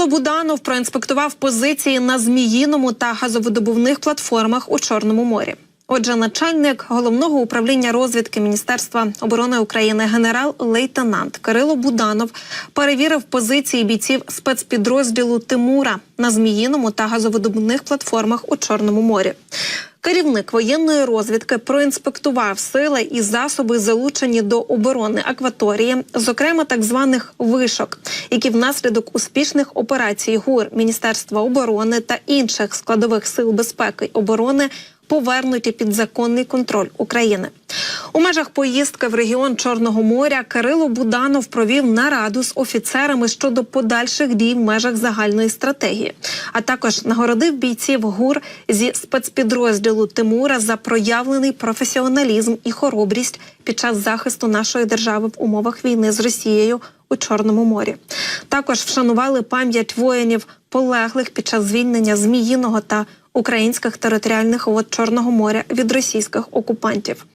Кирило Буданов проінспектував позиції на зміїному та газовидобувних платформах у Чорному морі. Отже, начальник головного управління розвідки Міністерства оборони України генерал-лейтенант Кирило Буданов перевірив позиції бійців спецпідрозділу Тимура на зміїному та газовидобувних платформах у Чорному морі. Керівник воєнної розвідки проінспектував сили і засоби, залучені до оборони акваторії, зокрема так званих вишок, які внаслідок успішних операцій ГУР Міністерства оборони та інших складових сил безпеки й оборони повернуті під законний контроль України. У межах поїздки в регіон Чорного моря Кирило Буданов провів нараду з офіцерами щодо подальших дій в межах загальної стратегії, а також нагородив бійців ГУР зі спецпідрозділу Тимура за проявлений професіоналізм і хоробрість під час захисту нашої держави в умовах війни з Росією у Чорному морі. Також вшанували пам'ять воїнів полеглих під час звільнення Зміїного та українських територіальних вод Чорного моря від російських окупантів.